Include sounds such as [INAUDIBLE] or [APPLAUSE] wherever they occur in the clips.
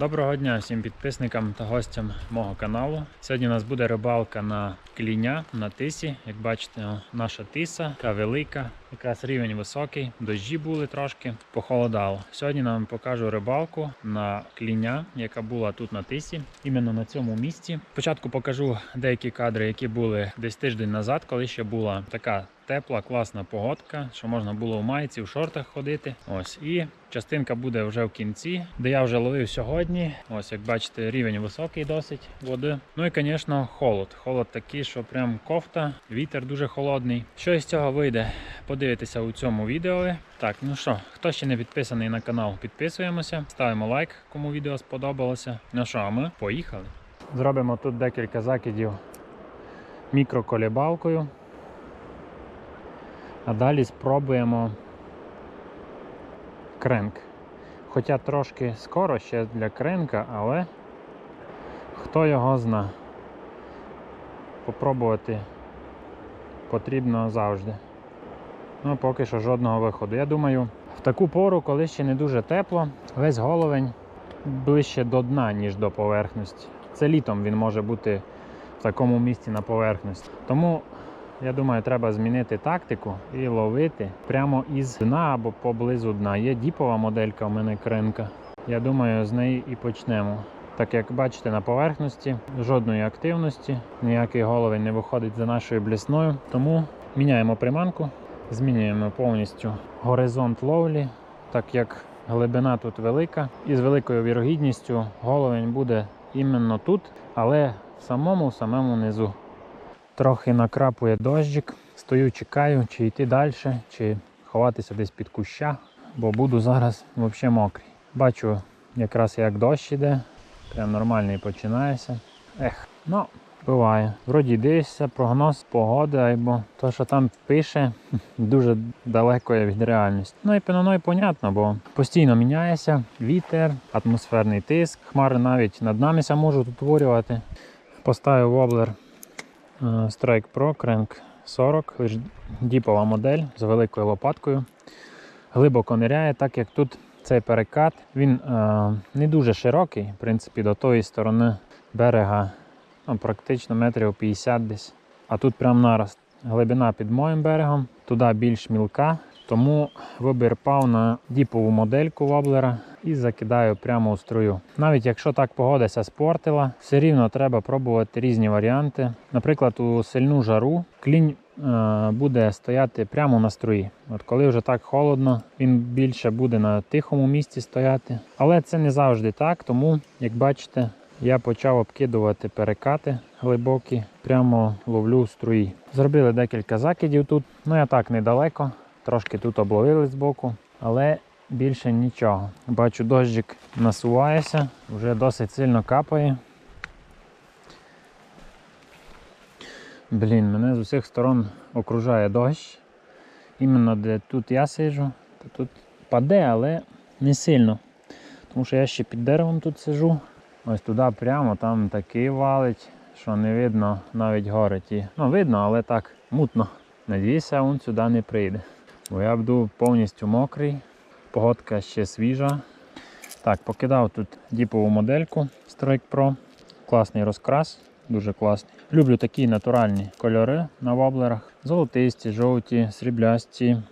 Доброго дня всім підписникам та гостям мого каналу. Сьогодні у нас буде рибалка на кліня на тисі. Як бачите, наша тиса, така велика, якраз рівень високий, дощі були трошки, похолодало. Сьогодні нам покажу рибалку на кліня, яка була тут на тисі, іменно на цьому місці. Спочатку покажу деякі кадри, які були десь тиждень назад, коли ще була така тепла, класна погодка, що можна було в майці, в шортах ходити. Ось і частинка буде вже в кінці, де я вже ловив сьогодні. Ось як бачите, рівень високий досить води. Ну і, звісно, холод. Холод такий, що прям кофта, вітер дуже холодний. Що із цього вийде? Подивитися у цьому відео. Так, ну що, хто ще не підписаний на канал, підписуємося, ставимо лайк, кому відео сподобалося. Ну що, а ми поїхали. Зробимо тут декілька закидів мікроколібалкою. А далі спробуємо кренк. Хоча трошки скоро ще для кренка, але хто його зна. Попробувати потрібно завжди. Ну, поки що жодного виходу. Я думаю, в таку пору, коли ще не дуже тепло, весь головень ближче до дна, ніж до поверхності. Це літом він може бути в такому місці на поверхності. Тому я думаю, треба змінити тактику і ловити прямо із дна або поблизу дна. Є діпова моделька у мене кренка. Я думаю, з неї і почнемо. Так як бачите на поверхності, жодної активності, ніякий головень не виходить за нашою блісною. Тому міняємо приманку, змінюємо повністю горизонт ловлі, так як глибина тут велика, і з великою вірогідністю головень буде іменно тут, але в самому в самому низу. Трохи накрапує дощик. Стою, чекаю, чи йти далі, чи ховатися десь під куща, бо буду зараз взагалі мокрий. Бачу якраз як дощ іде, прям нормальний починається. Ех, ну, буває. Вроді дивишся, прогноз погоди, або то, що там пише, [LAUGHS] дуже далеко є від реальності. Ну і пеноной понятно, бо постійно міняється вітер, атмосферний тиск, хмари навіть над намися можуть утворювати. Поставив воблер Е, Strike Pro Crank 40, лиш діпова модель з великою лопаткою. Глибоко ниряє, так як тут цей перекат, він е, не дуже широкий, в принципі, до тої сторони берега ну, практично метрів 50 десь. А тут прям нараз. Глибина під моїм берегом, туди більш мілка. Тому вибір пав на діпову модельку воблера і закидаю прямо у струю. Навіть якщо так погодася спортила, все рівно треба пробувати різні варіанти. Наприклад, у сильну жару клінь е, буде стояти прямо на струї. От коли вже так холодно, він більше буде на тихому місці стояти. Але це не завжди так, тому, як бачите, я почав обкидувати перекати глибокі, прямо ловлю струї. Зробили декілька закидів тут. Ну я так недалеко. Трошки тут обловили збоку, але більше нічого. Бачу, дощик насувається, вже досить сильно капає. Блін, мене з усіх сторон окружає дощ. Іменно де тут я сиджу, то тут паде, але не сильно. Тому що я ще під деревом тут сижу. Ось туди прямо, там такий валить, що не видно навіть гори ті. Ну, видно, але так мутно. Надіюся, він сюди не прийде. Бо я буду повністю мокрий, погодка ще свіжа. Так, покидав тут діпову модельку Strike Pro. Класний розкрас, дуже класний. Люблю такі натуральні кольори на воблерах. Золотисті, жовті, сріблясті.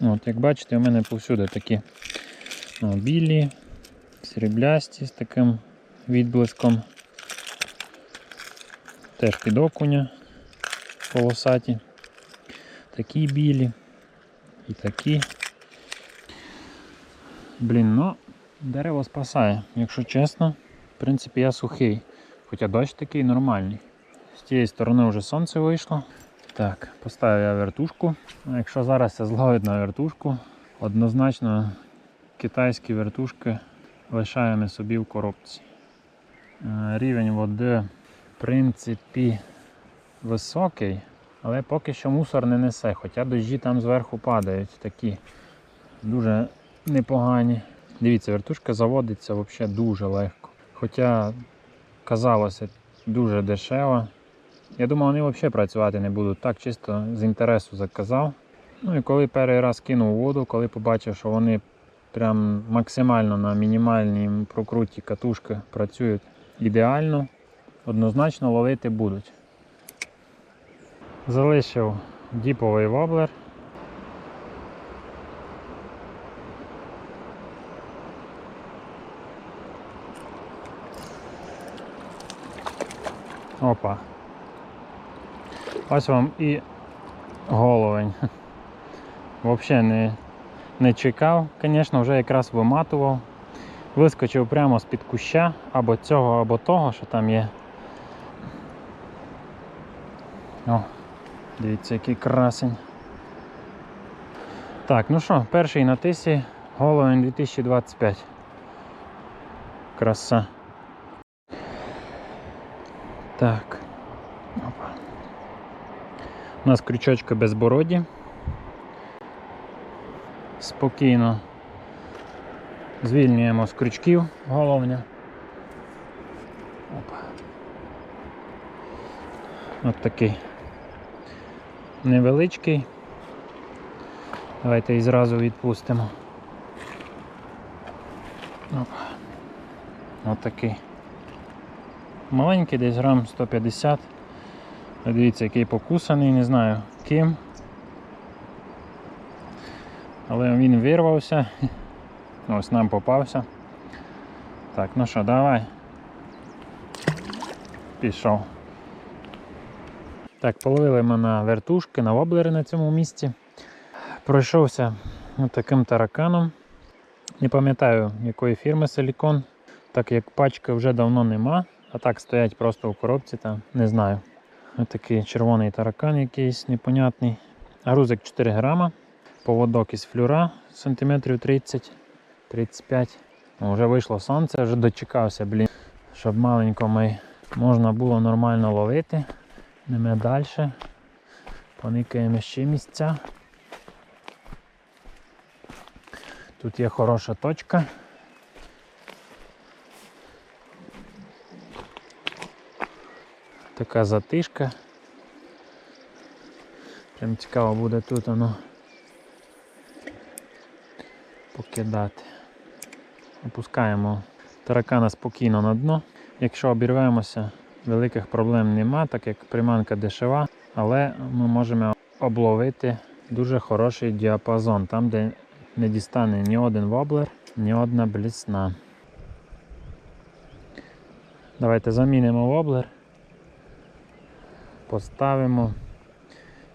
От, Як бачите, у мене повсюди такі о, білі, сріблясті з таким відблиском. Теж під окуня полосаті. Такі білі і такі. Блін, ну, дерево спасає, якщо чесно. В принципі, я сухий. Хоча дощ такий нормальний. З тієї сторони вже сонце вийшло. Так, поставив я вертушку. Якщо зараз це зловить на вертушку, однозначно китайські вертушки лишаємо собі в коробці. Е, Рівень води, в принципі, високий. Але поки що мусор не несе, хоча дощі там зверху падають такі дуже непогані. Дивіться, вертушка заводиться взагалі дуже легко. Хоча казалося дуже дешево. Я думав, вони взагалі працювати не будуть. Так чисто з інтересу заказав. Ну і коли перший раз кинув воду, коли побачив, що вони Прям максимально на мінімальній прокруті катушки працюють ідеально. Однозначно ловити будуть. Залишив діповий воблер. Опа. Ось вам і головень. Взагалі не, не чекав, звісно, вже якраз виматував. Вискочив прямо з-під куща або цього, або того, що там є. О, дивіться, який красень. Так, ну що, перший на тисі, головень 2025. Краса. Так. Опа. У нас крючочки безбороді. Спокійно звільнюємо з крючків головня. Опа. От такий невеличкий. Давайте і зразу відпустимо. Опа. Такий. Маленький, десь грам 150. Дивіться, який покусаний, не знаю ким. Але він вирвався. Ось нам попався. Так, ну що, давай. Пішов. Так, половили ми на вертушки, на воблери на цьому місці. Пройшовся таким тараканом. Не пам'ятаю, якої фірми силікон, так як пачки вже давно нема, а так стоять просто у коробці, там, не знаю. Ось такий червоний таракан якийсь непонятний. Грузик 4 грама, поводок із флюра сантиметрів 30 35. Ну, Вже вийшло сонце, вже дочекався, блін, щоб маленько ми можна було нормально ловити. Ними далі. Поникаємо ще місця. Тут є хороша точка. Така затишка. Прям цікаво буде тут воно покидати. Опускаємо таракана спокійно на дно. Якщо обірвемося, великих проблем нема, так як приманка дешева, але ми можемо обловити дуже хороший діапазон, там де не дістане ні один воблер, ні одна блісна. Давайте замінимо воблер, поставимо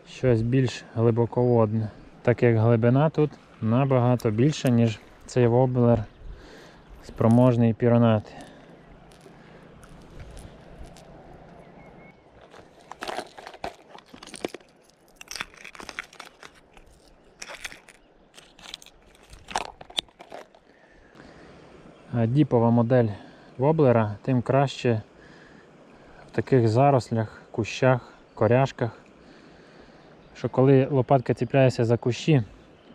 щось більш глибоководне, так як глибина тут набагато більша, ніж цей воблер спроможний піронати. Діпова модель воблера, тим краще в таких зарослях, кущах, коряшках. Що коли лопатка ціпляється за кущі,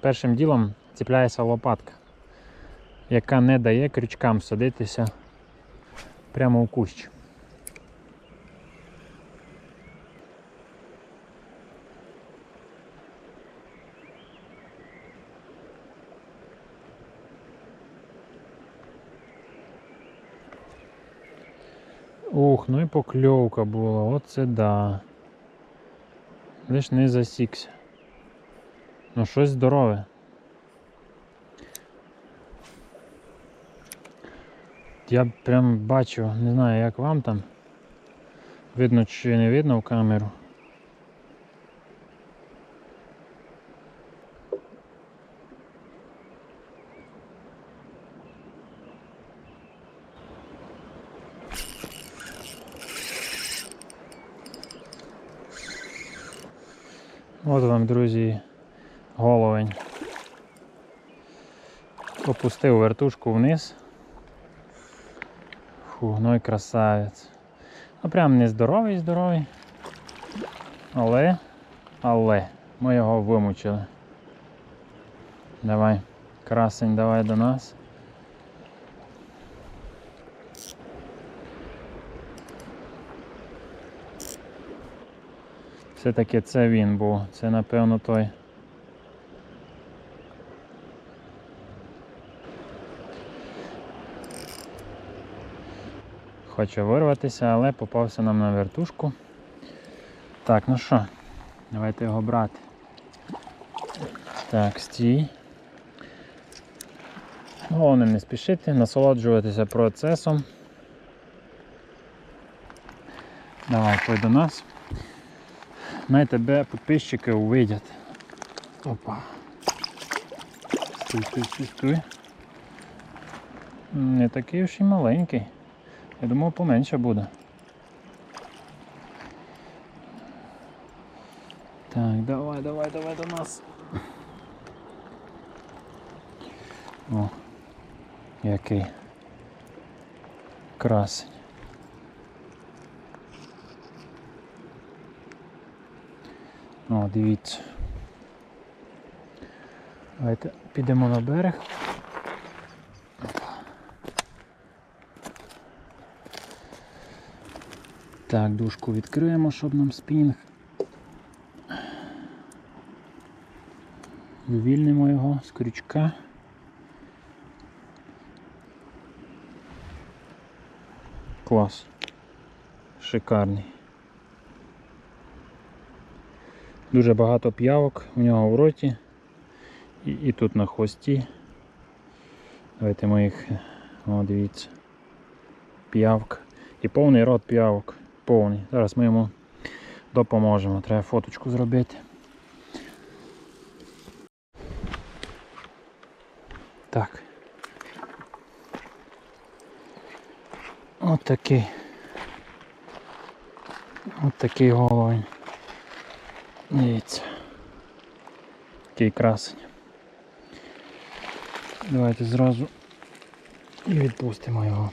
першим ділом ціпляється лопатка, яка не дає крючкам садитися прямо у кущ. Ух, ну і покльовка була, оце да. Лиш не засікся. Ну щось здорове. Я прям бачу, не знаю як вам там. Видно чи не видно в камеру. От вам, друзі, головень. Опустив вертушку вниз. І красавець. Ну прям не здоровий, здоровий. Але, але, ми його вимучили. Давай, красень, давай до нас. Все-таки це він був, це напевно той. Хоче вирватися, але попався нам на вертушку. Так, ну що, давайте його брати. Так, стій. Головне не спішити, насолоджуватися процесом. Давай, пой до нас. Най тебе підписчики увидять. Опа. Стуй, стуй, стуй, стуй. Не такий уж і маленький. Я думав поменше буде. Так, давай, давай, давай до нас. О, який красень. О, дивіться. Давайте підемо на берег. Так, дужку відкриємо, щоб нам спінг. Вивільнимо його з крючка. Клас. Шикарний. Дуже багато п'явок у нього в роті і, і тут на хвості. Давайте ми їх, о, дивіться, п'явка. І повний рот п'явок. Повний. Зараз ми йому допоможемо. Треба фоточку зробити. Так. От такий. От такий головень. Дивіться. Такий красень. Давайте зразу і відпустимо його.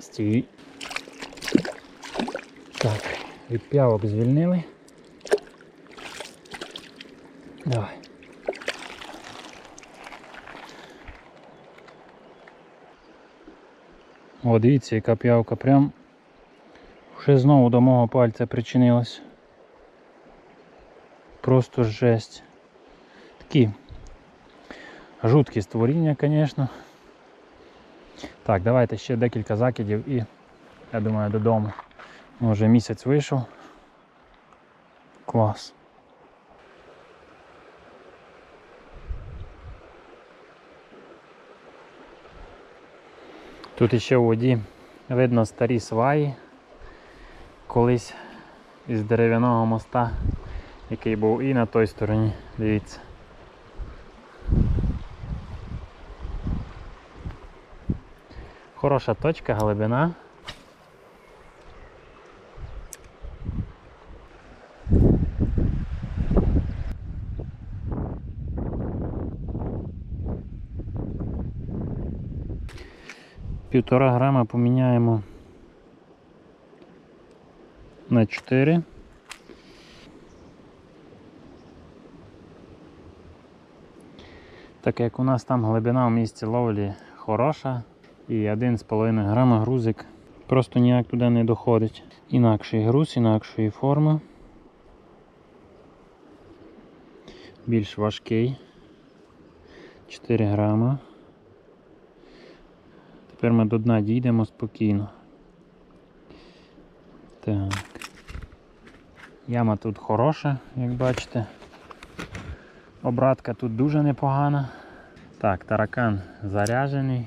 Стій. Від п'явок звільнили. Давай. О, дивіться, яка п'явка прям вже знову до мого пальця причинилась. Просто жесть. Такі жуткі створіння, звісно. Так, давайте ще декілька закидів і я думаю додому. Може місяць вийшов. Клас. Тут іще у воді видно старі сваї. Колись із дерев'яного моста, який був і на той стороні, дивіться. Хороша точка, глибина. Півтора грама поміняємо на 4. Так як у нас там глибина в місці ловлі хороша і 1,5 грама грузик просто ніяк туди не доходить. Інакший груз, інакшої форми. Більш важкий. 4 грама. Тепер ми до дна дійдемо спокійно. Так. Яма тут хороша, як бачите. Обратка тут дуже непогана. Так, таракан заряджений.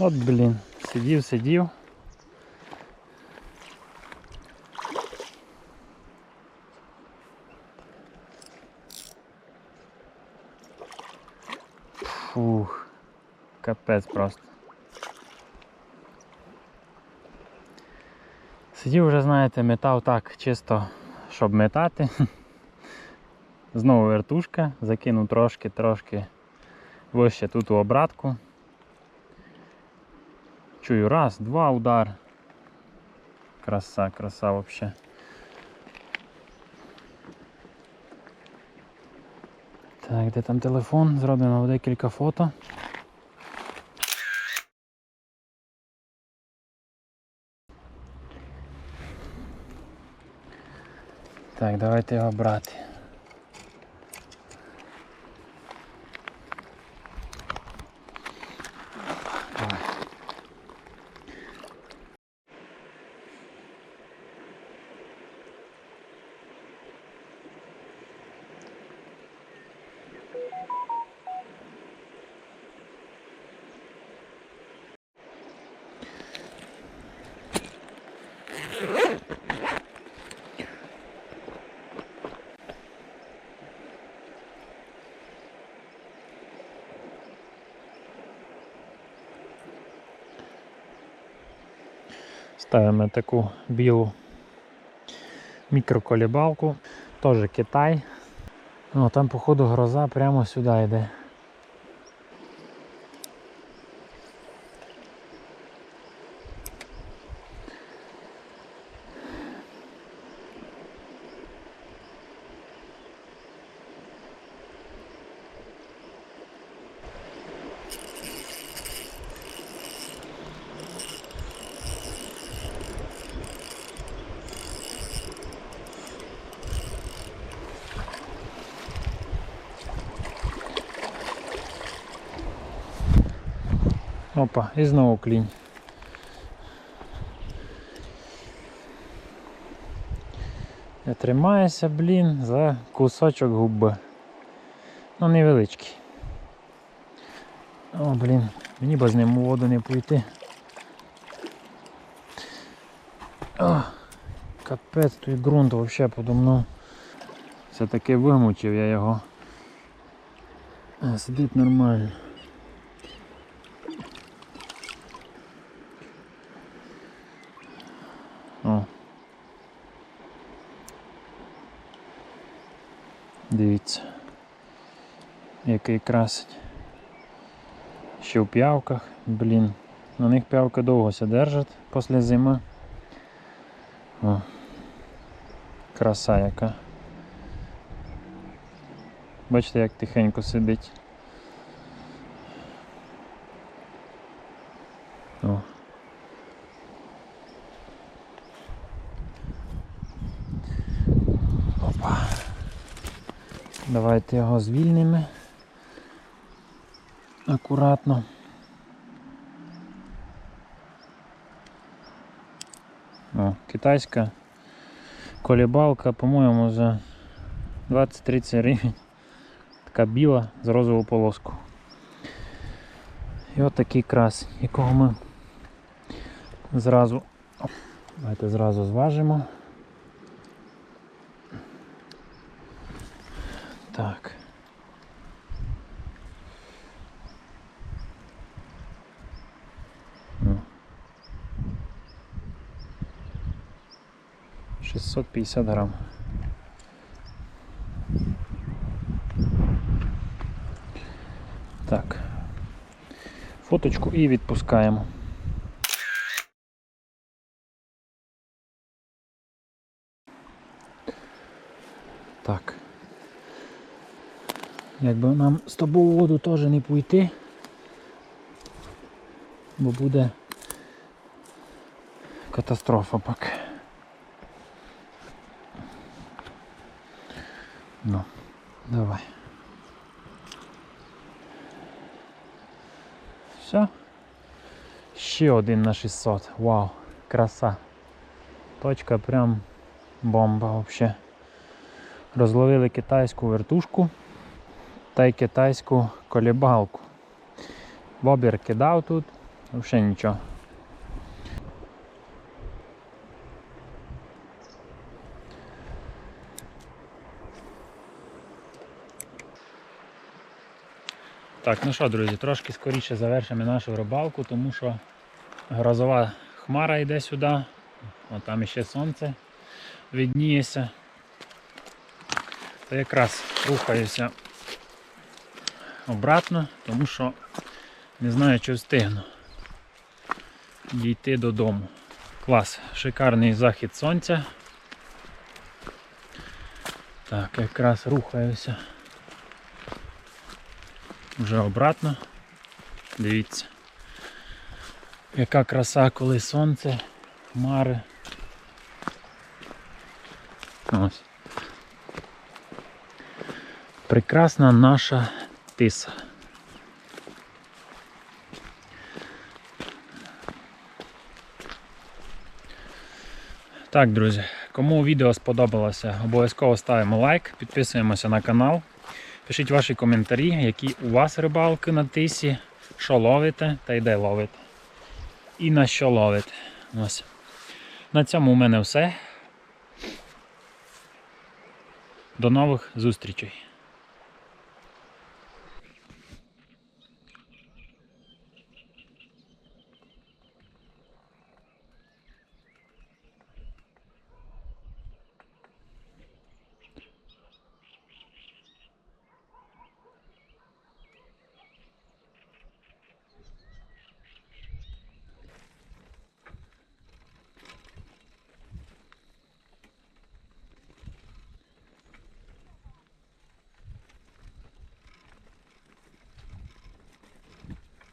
От блін, сидів, сидів. Фух, капець просто. Сидів вже, знаєте, метав так, чисто, щоб метати. [LAUGHS] Знову вертушка, закинув трошки, трошки вище тут у обратку. Чую раз, два удар. Краса, краса вообще. Так, де там телефон? Зроблено декілька фото. Так, давайте його брати. Ставимо таку білу мікроколібалку, теж Китай. О, там, походу, гроза прямо сюди йде. Опа, і знову клінь. Я тримаюся, блін, за кусочок губи. Ну, невеличкий. О, блін, мені б з ним у воду не пойти. О, капець, той ґрунт взагалі подо мною. Все-таки вимучив я його. Сидить нормально. Дивіться. Який красить. Ще в п'явках, блін. На них п'явки довго ся держать після зими. О. Краса яка. Бачите, як тихенько сидить. Давайте його звільнимо. Акуратно. О, китайська колібалка, по-моєму, за 20-30 гривень. Така біла з розову полоску. І от такий крас, якого ми зразу, давайте зразу зважимо. Так. Ну. 650 грам. Так. Фоточку і відпускаємо. Так. Якби нам з тобою воду теж не пойти, бо буде катастрофа поки. Ну, давай. Все. Ще один на 600. Вау, краса. Точка прям бомба вообще. Розловили китайську вертушку та й китайську колібалку. Бобір кидав тут, взагалі нічого. Так, ну що, друзі, трошки скоріше завершимо нашу рибалку, тому що грозова хмара йде сюди, О, там іще сонце відніється. то якраз рухаюся обратно, тому що не знаю, чи встигну дійти додому. Клас, шикарний захід сонця. Так, якраз рухаюся. Вже обратно. Дивіться. Яка краса, коли сонце, хмари. Ось. Прекрасна наша тиса. Так, друзі, кому відео сподобалося, обов'язково ставимо лайк, підписуємося на канал. Пишіть ваші коментарі, які у вас рибалки на тисі, що ловите та й де ловите. І на що ловите. Ось. На цьому у мене все. До нових зустрічей.